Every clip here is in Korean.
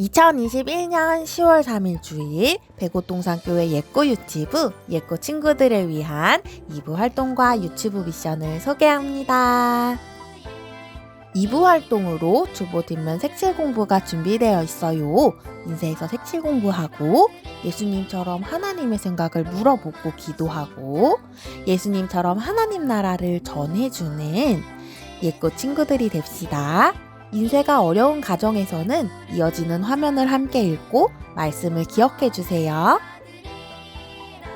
2021년 10월 3일 주일 백오동산교회 예꼬 유치부 예꼬 친구들을 위한 2부 활동과 유치부 미션을 소개합니다. 2부 활동으로 주보 뒷면 색칠 공부가 준비되어 있어요. 인쇄에서 색칠 공부하고 예수님처럼 하나님의 생각을 물어보고 기도하고 예수님처럼 하나님 나라를 전해주는 예꼬 친구들이 됩시다. 인쇄가 어려운 가정에서는 이어지는 화면을 함께 읽고 말씀을 기억해 주세요.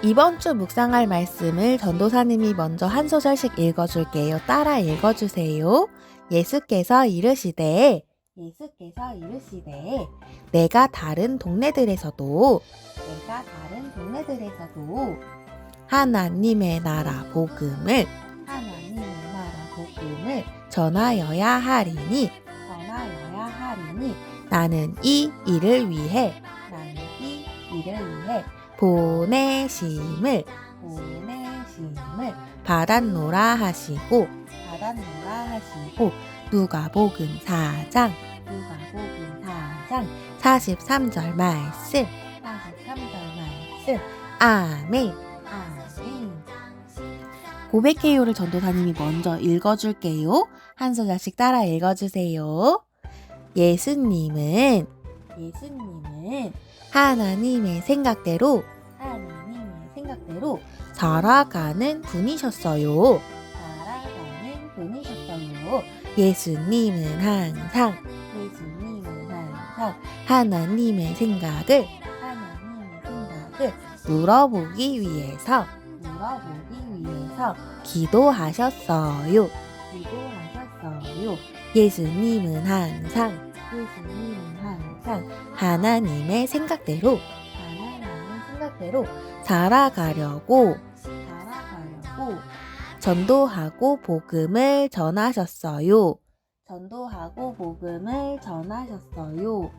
이번 주 묵상할 말씀을 전도사님이 먼저 한 소절씩 읽어줄게요. 따라 읽어주세요. 예수께서 이르시되 예수께서 이르시되 내가 다른 동네들에서도 내가 다른 동네들에서도 하나님의 나라 복음을 하나님의 나라 복음을 전하여야 하리니 나는 이 일을 위해. 나는 이 일을 위해. 보내심을. 보내심을. 받았노라 하시고. 받았노라 하시고. 누가복음 4장. 누가복음 4장. 43절 말씀. 43절 말씀. 아멘. 고백해요를 전도사님이 먼저 읽어줄게요. 한 소절씩 따라 읽어주세요. 예수님은 예수님은 하나님의 생각대로 하나님의 생각대로 살아가는 분이셨어요. 살아가는 분이셨어요. 예수님은 항상 예수님은 항상 하나님의 생각을 하나님의 생각을 물어보기 위해서 물어보기 위해서 기도하셨어요. 기도하셨어요. 예수님은 항상 예수님은 항상 하나님의 생각대로 하나님의 생각대로 살아가려고 살아가려고 전도하고 복음을 전하셨어요. 전도하고 복음을 전하셨어요.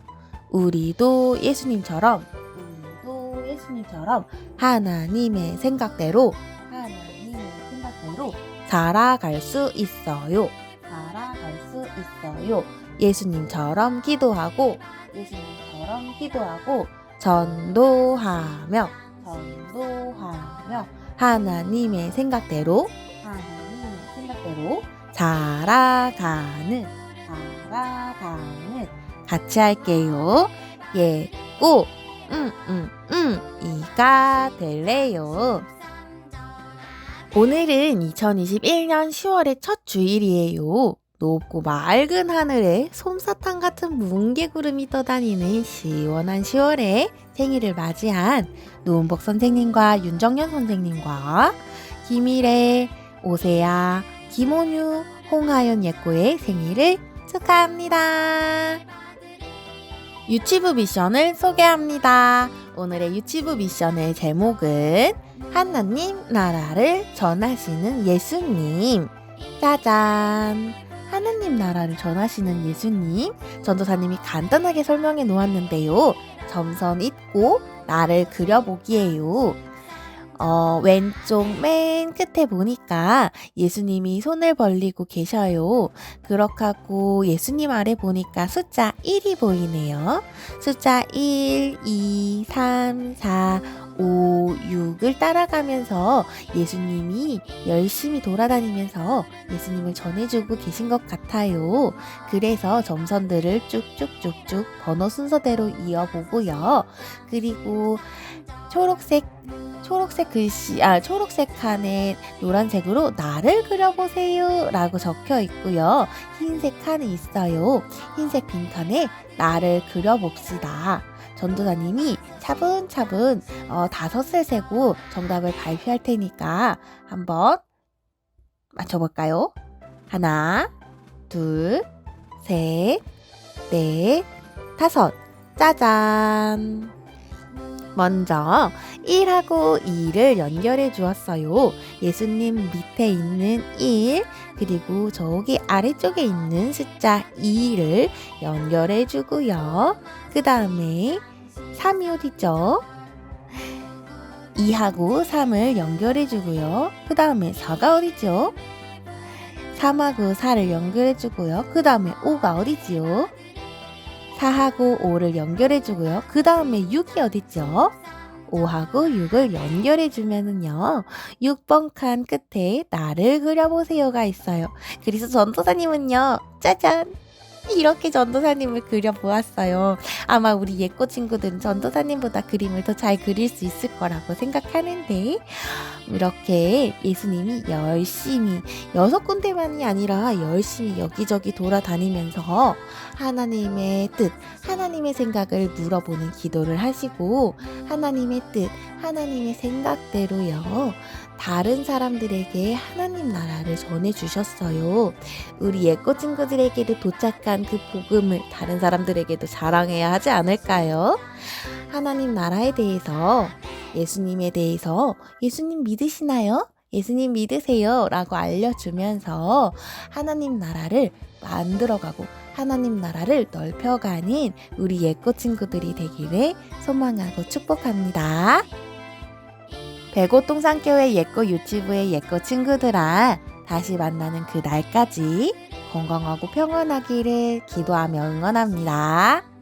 우리도 예수님처럼 우리도 예수님처럼 하나님의 생각대로 하나님의 생각대로 살아갈 수 있어요. 있어요. 예수님처럼 기도하고 예수님처럼 기도하고 전도하며 전도하며 하나님의 생각대로 하나님의 생각대로 살아가는 살아가는 같이 할게요. 예, 꼭 음, 음, 음, 이가 될래요. 오늘은 2021년 10월의 첫 주일이에요. 높고 맑은 하늘에 솜사탕 같은 뭉게구름이 떠다니는 시원한 10월에 생일을 맞이한 노은복 선생님과 윤정연 선생님과 김일애, 오세아, 김원유, 홍하연 예꼬의 생일을 축하합니다. 유치부 미션을 소개합니다. 오늘의 유치부 미션의 제목은 하나님 나라를 전하시는 예수님. 짜잔! 하나님 나라를 전하시는 예수님. 전도사님이 간단하게 설명해 놓았는데요. 점선 있고 나를 그려보기에요. 어, 왼쪽 맨 끝에 보니까 예수님이 손을 벌리고 계셔요. 그렇게 하고 예수님 아래 보니까 숫자 1이 보이네요. 숫자 1, 2, 3, 4, 5, 6을 따라가면서 예수님이 열심히 돌아다니면서 예수님을 전해주고 계신 것 같아요. 그래서 점선들을 쭉쭉쭉쭉 번호 순서대로 이어보고요. 그리고 초록색 초록색 글씨, 아, 초록색 칸에 노란색으로 나를 그려보세요. 라고 적혀 있고요. 흰색 칸이 있어요. 흰색 빈 칸에 나를 그려봅시다. 전도사님이 차분차분 어, 다섯을 세고 정답을 발표할 테니까 한번 맞춰볼까요? 하나, 둘, 셋, 넷, 다섯. 짜잔! 먼저 1하고 2를 연결해 주었어요. 예수님 밑에 있는 1, 그리고 저기 아래쪽에 있는 숫자 2를 연결해 주고요. 그 다음에 3이 어디죠? 2하고 3을 연결해 주고요. 그 다음에 4가 어디죠? 3하고 4를 연결해 주고요. 그 다음에 5가 어디지요? 4하고 5를 연결해주고요. 그 다음에 6이 어딨죠? 5하고 6을 연결해주면은요. 6번 칸 끝에 나를 그려보세요가 있어요. 그래서 전도사님은요. 짜잔! 이렇게 전도사님을 그려보았어요. 아마 우리 예꼬 친구들은 전도사님보다 그림을 더 잘 그릴 수 있을 거라고 생각하는데 이렇게 예수님이 열심히 여섯 군데만이 아니라 열심히 여기저기 돌아다니면서 하나님의 뜻, 하나님의 생각을 물어보는 기도를 하시고 하나님의 뜻, 하나님의 생각대로요. 다른 사람들에게 하나님 나라를 전해 주셨어요. 우리 예꼬 친구들에게도 도착한 그 복음을 다른 사람들에게도 자랑해야 하지 않을까요? 하나님 나라에 대해서 예수님에 대해서 예수님 믿으시나요? 예수님 믿으세요. 라고 알려주면서 하나님 나라를 만들어가고 하나님 나라를 넓혀가는 우리 예꼬 친구들이 되기를 소망하고 축복합니다. 백오동산교회 예꼬 유치부의 예꼬 친구들아, 다시 만나는 그 날까지 건강하고 평안하기를 기도하며 응원합니다.